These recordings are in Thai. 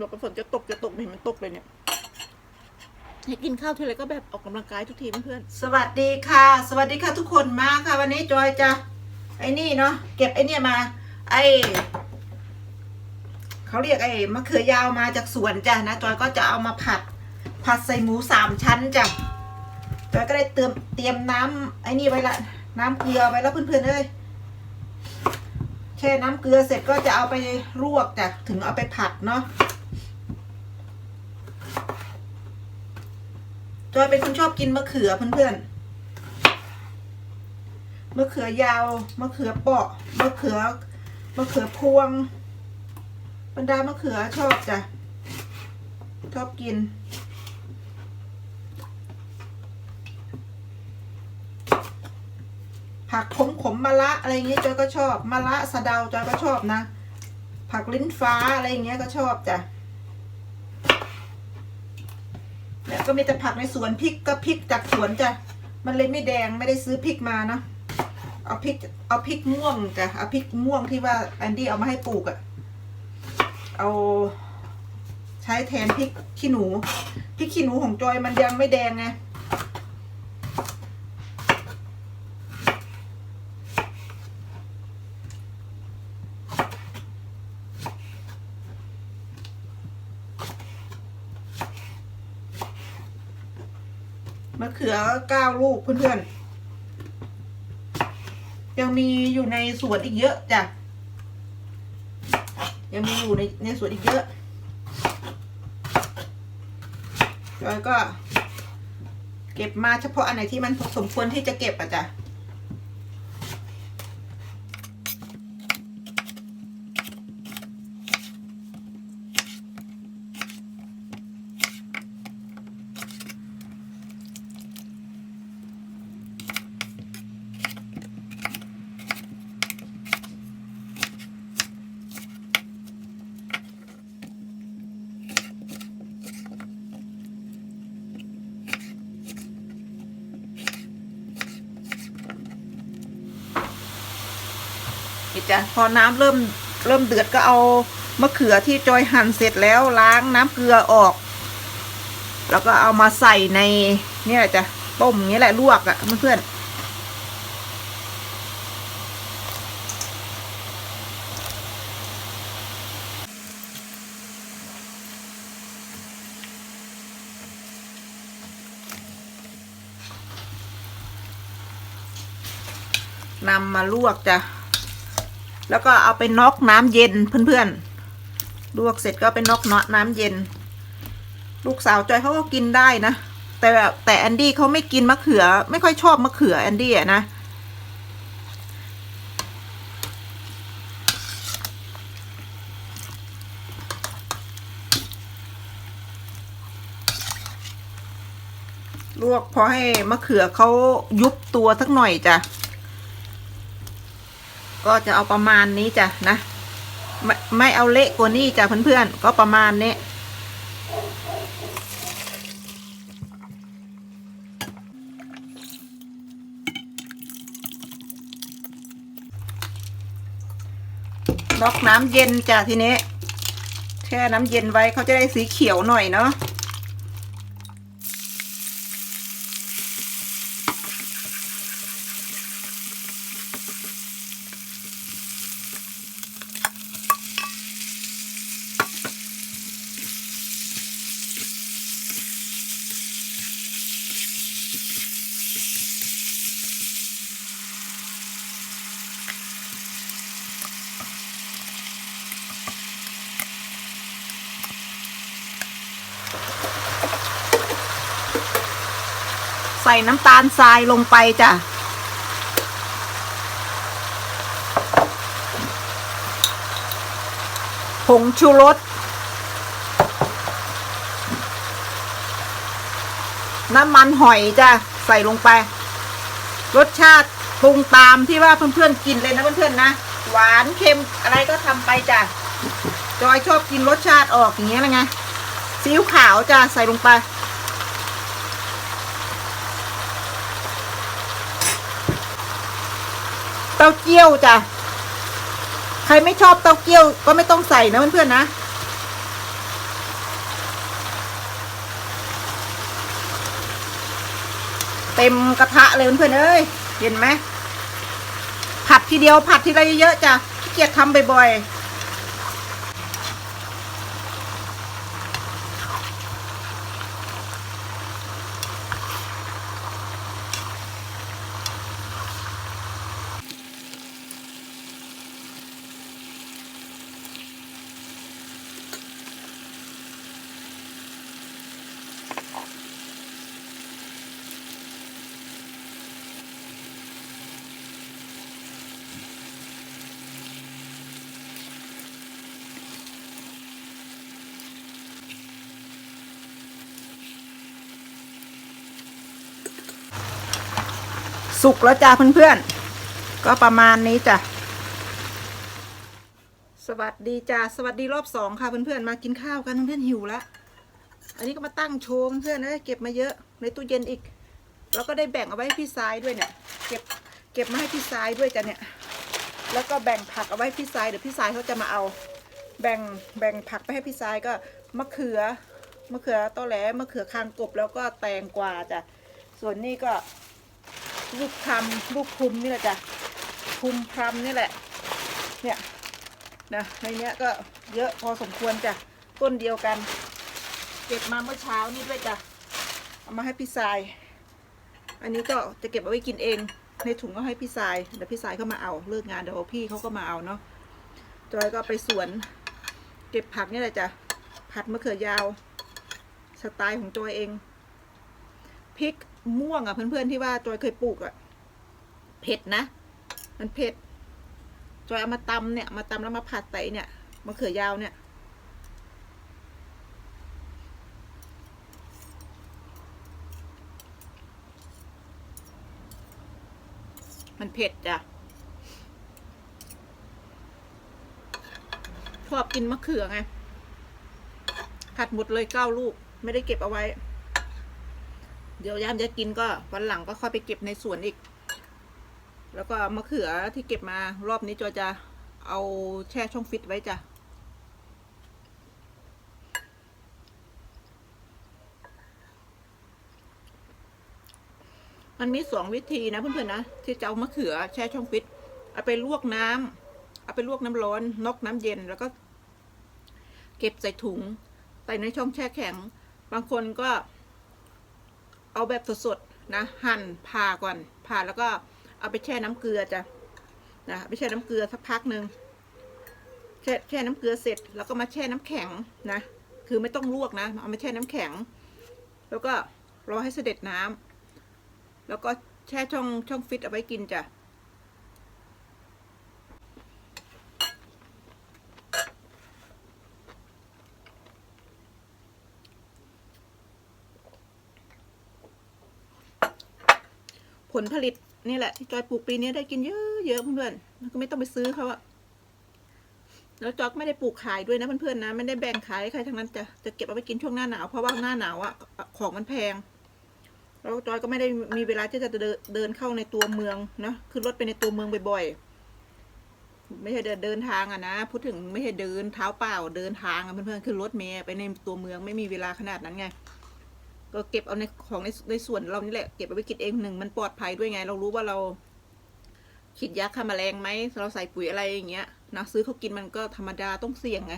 บอกว่าฝนจะตกจะตกเห็นมันตกเลยเนี่ยให้กินข้าวทีไรก็แบบออกกำลังกายทุกทีเพื่อนสวัสดีค่ะ สวัสดีค่ะทุกคนมาค่ะ วันนี้จอยจะไอ้นี่เนาะเก็บไอ้นี่มา ไอเขาเรียกไอ้มะเขือยาวมาจากสวนจ้ะนะจอยก็จะเอามาผัด ผัดใส่หมูสามชั้นจ้ะจอยก็ได้เตรียมเตรียมน้ำไอ้นี่ไว้ละ น้ำเกลือไว้แล้วเพื่อนๆเลยแช่น้ำเกลือเสร็จก็จะเอาไปลวกจ้ะถึงเอาไปผัดเนาะ จอยเป็นคนชอบกินมะเขือเพื่อนๆ มะเขือยาว มะเขือเปาะ มะเขือ มะเขือพวง บรรดามะเขือชอบจ้ะ ชอบกิน ผักขมขมมะละอะไรอย่างเงี้ยจอยก็ชอบ มะละสะเดาจอยก็ชอบนะ ผักลิ้นฟ้าอะไรอย่างเงี้ยก็ชอบจ้ะ แล้วก็มีแต่ผักในสวนพริกก็พริกจากสวนจ้ะมันเลยไม่แดงไม่ได้ซื้อพริกมานะเอาพริกเอาพริกม่วงจ้ะเอาพริกม่วงที่ว่าแอนดี้เอามาให้ปลูกอะเอาใช้แทนพริกขี้หนูพริกขี้หนูของจอยมันยังไม่แดงไง มะเขือเก้าลูกเพื่อนๆ ยังมีอยู่ในสวนอีกเยอะจ้ะ ยังมีอยู่ในในสวนอีกเยอะจอยก็ เก็บมาเฉพาะอันไหนที่มันสมควรที่จะเก็บอะจ้ะ จ้ะพอน้ำเริ่มเริ่มเดือดก็เอามะเขือที่จอยหั่นเสร็จแล้วล้างน้ำเกลือออก แล้วก็เอามาใส่ในเนี่ยจ้ะต้มอย่างนี้แหละลวกอะ่ะเพื่อนนำมาลวกจ้ะ แล้วก็เอาไปน็อกน้ำเย็นเพื่อนๆลวกเสร็จก็ไปน็อกเนาะน้ำเย็น ลูกสาวจอยเขาก็กินได้นะ แต่แบบแต่แอนดี้เขาไม่กินมะเขือ ไม่ค่อยชอบมะเขือแอนดี้อะนะลวกพอให้มะเขือเขายุบตัวสักหน่อยจ้ะ ก็จะเอาประมาณนี้จ้ะนะไม่ไม่เอาเละกว่านี้จ้ะเพื่อนๆก็ประมาณนี้ล็อกน้ำเย็นจ้ะทีนี้ แช่น้ำเย็นไว้เขาจะได้สีเขียวหน่อยเนาะ ใส่น้ำตาลทรายลงไปจ้ะ ผงชูรส น้ำมันหอยจ้ะ ใส่ลงไป รสชาติปรุงตามที่ว่าเพื่อนๆกินเลยนะเพื่อนๆนะ หวานเค็มอะไรก็ทำไปจ้ะ จอยชอบกินรสชาติออกอย่างเงี้ยเลยไงซีอิ๊วขาวจ้ะ ใส่ลงไป เต้าเจี้ยวจ้ะ ใครไม่ชอบเต้าเจี้ยวก็ไม่ต้องใส่นะเพื่อนเพื่อนนะ เต็มกระทะเลยเพื่อนเอ้ย เห็นไหมผัดทีเดียวผัดทีละเยอะจ้ะขี้เกียจทำบ่อยๆ สุกแล้วจ้าเพื่อนๆ ก็ประมาณนี้จ้ะ สวัสดีจ้าสวัสดีรอบสองค่ะเพื่อนๆ มากินข้าวกันเพื่อนๆหิวล้วอันนี้ก็มาตั้งโชว์เพื่อนๆนะเก็บมาเยอะในตู้เย็นอีก แล้วก็ได้แบ่งเอาไว้ให้พี่ซ้ายด้วยเนี่ย เก็บเก็บมาให้พี่ซ้ายด้วยจ้ะเนี่ย แล้วก็แบ่งผักเอาไว้พี่ซ้ายเดี๋ยวพี่ซ้ายเขาจะมาเอา แบ่งแบ่งผักไปให้พี่ซ้ายก็มะเขือมะเขือตอแหลมะเขือคางกบแล้วก็แตงกวาจ้ะส่วนนี้ก็ ลูกพรำลูกพรุมนี่แหละจ้ะพรุมพรำนี่แหละ เนี่ยนะในเนี้ยก็เยอะพอสมควรจ้ะต้นเดียวกัน เก็บมาเมื่อเช้านี่ด้วยจ้ะเอามาให้พี่สาย อันนี้ก็จะเก็บเอาไว้กินเอง ในถุงก็ให้พี่สายเดี๋ยวพี่สายเข้ามาเอาเลิกงานเดี๋ยวพี่เขาก็มาเอาเนาะจอยก็ไปสวน เก็บผักนี่แหละจ้ะผัดมะเขือยาว สไตล์ของจอยเองพริก ม่วงอะเพื่อนๆที่ว่าจอยเคยปลูกอะเผ็ดนะ มันเผ็ดจอยเอามาตำเนี่ย มาตำแล้วมาผัดใส่เนี่ยมะเขือยาวเนี่ย มันเผ็ดจ้ะชอบกินมะเขือไงผัดหมดเลยเก้าลูก ไม่ได้เก็บเอาไว้ ดี๋ยวยามจะกินก็วันหลังก็ค่อยไปเก็บในสวนอีก แล้วก็มะเขือที่เก็บมารอบนี้จอยจะเอาแช่ช่องฟิตไว้จ้ะมันมีสองวิธีนะเพื่อนๆนะที่จะเอามะเขือแช่ช่องฟิตเอาไปลวกน้ำเอาไปลวกน้ำร้อนนอกน้ำเย็นแล้วก็ เก็บใส่ถุงใส่ในช่องแช่แข็ง บางคนก็ เอาแบบสดๆนะ หั่นผ่าก่อนผ่าแล้วก็เอาไปแช่น้ำเกลือจ้ะนะไปแช่น้ำเกลือสักพักหนึ่งแช่แช่น้ำเกลือเสร็จ แล้วก็มาแช่น้ำแข็งนะ คือไม่ต้องลวกนะเอามาแช่น้ำแข็ง แล้วก็รอให้เสด็จน้ำแล้วก็แช่ช่องช่องฟิตเอาไว้กินจ้ะ ผลผลิตนี่แหละที่จอยปลูกปีนี้ได้กินเยอะเยอะเพื่อนๆแล้วก็ไม่ต้องไปซื้อเขาอะแล้วจอยก็ไม่ได้ปลูกขายด้วยนะเพื่อนๆนะไม่ได้แบ่งขายใครทั้งนั้นจะจะเก็บเอาไปกินช่วงหน้าหนาวเพราะว่าหน้าหนาวอะของมันแพงแล้วจอยก็ไม่ได้มีเวลาที่จะเดินเข้าในตัวเมืองนะขึ้นรถไปในตัวเมืองบ่อยๆ ไม่ใช่เดินเดินทางอะนะพูดถึงไม่ใช่เดินเท้าเปล่าเดินทางอะเพื่อนๆขึ้นรถเมล์ไปในตัวเมืองไม่มีเวลาขนาดนั้นไง ก็เก็บเอาในของในในส่วนเรานี่แหละเก็บเอาไว้กินเองหนึ่งมันปลอดภัยด้วยไง เรารู้ว่าเราฉีดยาฆ่าแมลงไหมเราใส่ปุ๋ยอะไรอย่างเงี้ยนะซื้อเขากินมันก็ธรรมดาต้องเสี่ยงไง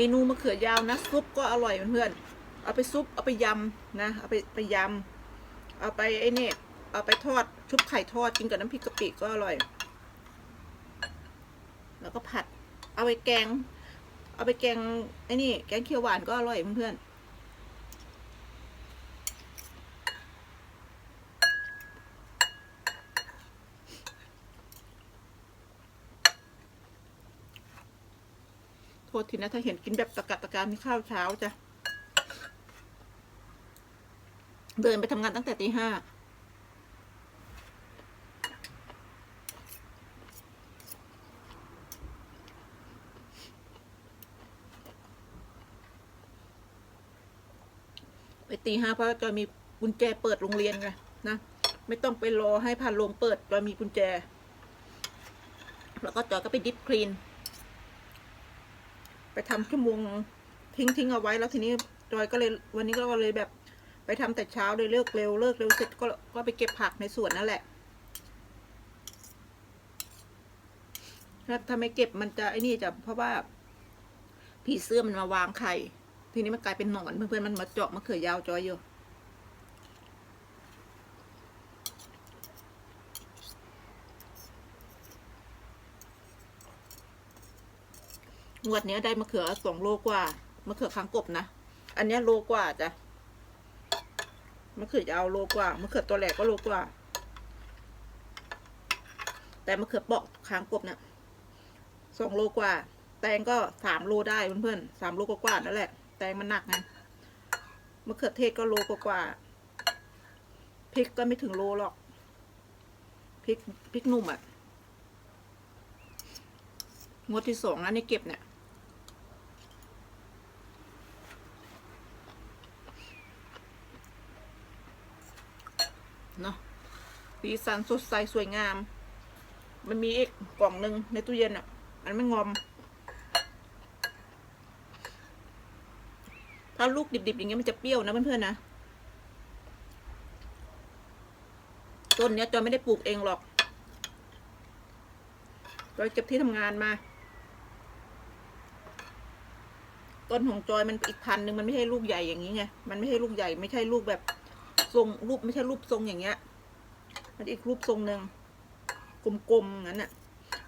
เมนูมะเขือยาวนะซุปก็อร่อยเพื่อนๆเอาไปซุปเอาไปยำนะเอาไปไปยำเอาไปไอ้นี่เอาไปทอดชุบไข่ทอดกินกับน้ำพริกกะปิก็อร่อย แล้วก็ผัด เอาไปแกง เอาไปแกงไอ้นี่แกงเขียวหวานก็อร่อยเพื่อนๆ โทษทีนะ ถ้าเห็นกินแบบตะกัดตะการมีข้าวเช้าจ้ะ เดินไปทำงานตั้งแต่ตีห้าไปตีห้าเพราะจอยมีกุญแจเปิดโรงเรียนไงนะ ไม่ต้องไปรอให้ผ่านโรงเปิดจอยมีกุญแจ แล้วก็จอยก็ไปดิฟคลีน ไปทำชั่วโมงทิ้งทิ้งเอาไว้แล้วทีนี้จอยก็เลยวันนี้ก็เลยแบบไปทำแต่เช้าเลยเลิกเร็วเลิกเร็วเสร็จก็ก็ไปเก็บผักในสวนนั่นแหละถ้าถ้าไม่เก็บมันจะไอ้นี่จะเพราะว่าผีเสื้อมันมาวางไข่ทีนี้มันกลายเป็นหนอนเพื่อนๆมันมาเจาะมะเขือยาวจอยอยู่ งวดนี้ได้มะเขือสองโลกว่ามะเขือค้างกบนะ อันนี้โลกว่าจ้ะมะเขือยาวโลกว่ามะเขือตัวแหลกก็โลกว่า แต่มะเขือเปาะค้างกบเนี่ยสองโลกว่า แตงก็สามโลได้เพื่อนๆสามโลกว่าๆนั่นแหละ แตงมันหนักไงมะเขือเทศก็โลกว่าพริกก็ไม่ถึงโลหรอกพริกพริกหนุ่มอะ่ะงวดที่สองนะนี่เก็บเนี่ย เนาะ สีสันสดใสสวยงาม มันมีอีกกล่องหนึ่งในตู้เย็นอะ มันไม่งอม ถ้าลูกดิบๆอย่างเงี้ยมันจะเปรี้ยวนะเพื่อนๆนะ ต้นเนี้ยจอยไม่ได้ปลูกเองหรอกจอยเก็บที่ทำงานมา ต้นของจอยมันอีกพันหนึ่งมันไม่ใช่ลูกใหญ่อย่างนี้ไง มันไม่ใช่ลูกใหญ่ไม่ใช่ลูกแบบทรงรูปไม่ใช่รูปทรงอย่างเงี้ย มันอีกรูปทรงหนึ่งกลมๆงั้นน่ะ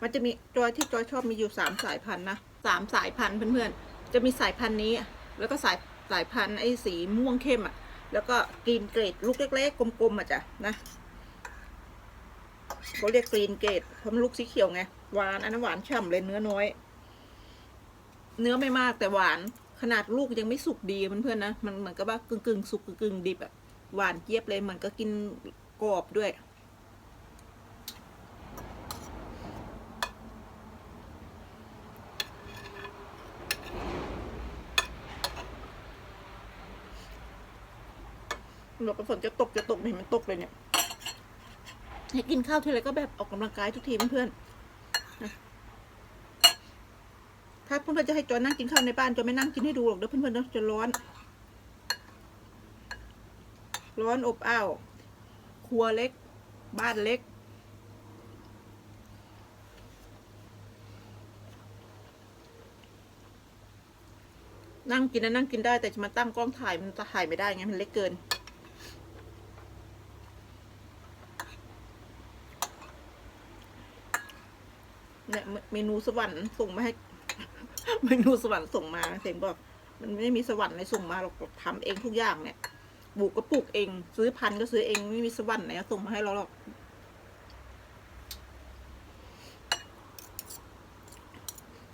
มันจะมีจอยที่จอยชอบมีอยู่สามสายพันธุ์นะสามสายพันธุ์เพื่อนๆ จะมีสายพันธุ์นี้ แล้วก็สายสายพันธุ์ไอ้สีม่วงเข้มอะ แล้วก็กรีนเกรดลูกเล็กๆ กลมๆอะจ้ะนะเขาเรียกกรีนเกรดเพราะมันลูกสีเขียวไง หวานอันนั้นหวานฉ่ำเลยเนื้อน้อย เนื้อไม่มากแต่หวาน ขนาดลูกยังไม่สุกดีเพื่อนๆนะ มันเหมือนกับว่ากึ่งๆ สุกกึ่งๆดิบอะหวานเจี๊ยบเลยเหมือนก็กินกรอบด้วย หลบฝนจะตกจะตกไม่เห็นมันตกเลยเนี่ยให้กินข้าวทีไรก็แบบออกกำลังกายทุกทีเพื่อนๆถ้าเพื่อนๆจะให้จอยนั่งกินข้าวในบ้านจอยไม่นั่งกินให้ดูหรอกเดี๋ยวเพื่อนๆนจะร้อน ร้อนอบอ้าวครัวเล็ก บ้านเล็กนั่งกินนะนั่งกินได้แต่จะมาตั้งกล้องถ่ายมันจะถ่ายไม่ได้ไงมันเล็กเกิน เนี่ยเมนูสวรรค์ส่งมาให้ เมนูสวรรค์ส่งมาเสียงบอก มันไม่มีสวรรค์อะไรส่งมาหรอกทำเองทุกอย่างเนี่ยปลูกก็ปลูกเอง ซื้อพันธุ์ก็ซื้อเองไม่มีสวรรค์ไหนส่งมาให้เราหรอก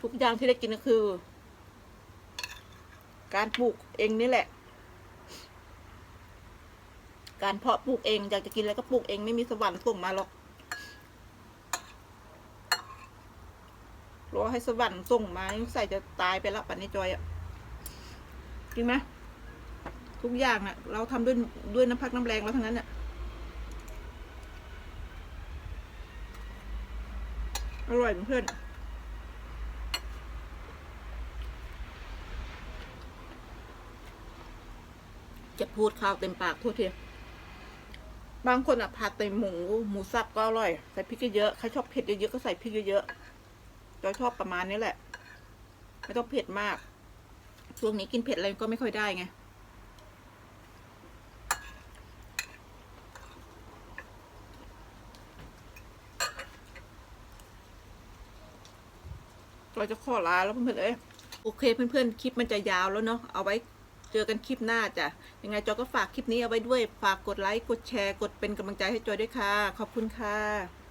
ทุกอย่างที่ได้กินก็คือ การปลูกเองนี่แหละ การเพาะปลูกเองอยากจะกินอะไรก็ปลูกเองไม่มีสวรรค์ส่งมาหรอก รอให้สวรรค์ส่งมาใส่จะตายไปแล้วปันนี้จอยอะจริงไหมทุกอย่างน่ะ เราทำด้วยด้วยน้ำพักน้ำแรงเราทั้งนั้นน่ะอร่อยเพื่อนจะพูดข้าวเต็มปากทั่วทีบางคนอะผัดแต่หมู หมูสับก็อร่อย ใส่พริกเยอะๆใครชอบเผ็ดเยอะๆก็ใส่พริกเยอะๆ จอยชอบประมาณนี้แหละ ไม่ต้องเผ็ดมาก ช่วงนี้กินเผ็ดอะไรก็ไม่ค่อยได้ไงจอยจะขอลาแล้วเพื่อนๆเอ้ยโอเคเพื่อนๆ คลิปมันจะยาวแล้วเนาะ เอาไว้เจอกันคลิปหน้าจ้ะ ยังไงจอยก็ฝากคลิปนี้เอาไว้ด้วย ฝากกดไลค์ กดแชร์ กดเป็นกำลังใจให้จอยด้วยค่ะ ขอบคุณค่ะ